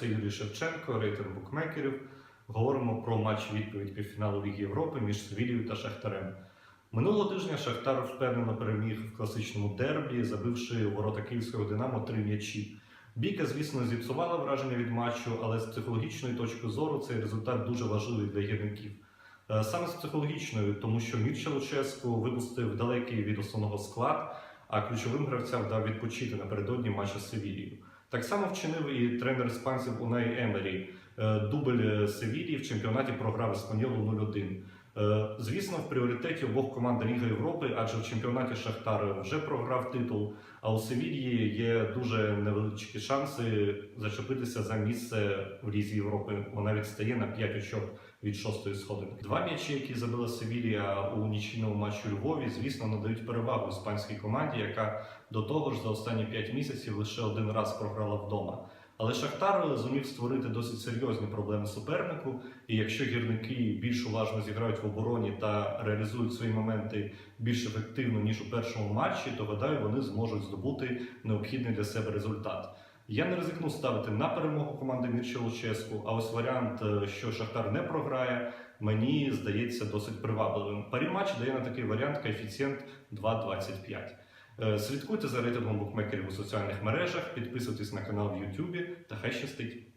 це Юрій Шевченко, рейтинг букмекерів. Говоримо про матч відповідь півфіналу Ліги Європи між Севілією та Шахтарем. Минулого тижня Шахтар впевнено переміг в класичному дербі, забивши ворота київського Динамо три м'ячі. Бійка, звісно, зіпсувала враження від матчу, але з психологічної точки зору цей результат дуже важливий для гірників. Е, Саме з психологічної, тому що Мірча Луческу випустив далекий від основного склад, а ключовим гравцям дав відпочити напередодні матча з Севілією. Так само вчинив і тренер іспанців Унай Емері. Е, Дубль Севілії в чемпіонаті програв Еспаньолу 0-1. Е, Звісно, в пріоритеті обох команд Ліги Європи, адже в чемпіонаті Шахтар вже програв титул, а у Севілії є дуже невеличкі шанси зачепитися за місце в Лізі Європи. Вона відстає на 5 очок від шостої сходинки. Два м'ячі, які забила Севілія у нічийному матчі Львові, звісно, надають перевагу іспанській команді, яка до того ж за останні 5 місяців лише один раз програла вдома. Але Шахтар зумів створити досить серйозні проблеми супернику. І якщо гірники більш уважно зіграють в обороні та реалізують свої моменти більш ефективно ніж у першому матчі, то гадаю, вони зможуть здобути необхідний для себе результат. Я не ризикну ставити на перемогу команди Мірча Луческу, а ось варіант, е, що Шахтар не програє, мені здається досить привабливим. Парі матч дає на такий варіант коефіцієнт 2,25. Е, Слідкуйте за рейтингом букмекерів у соціальних мережах, підписуйтесь на канал в Ютубі та хай щастить!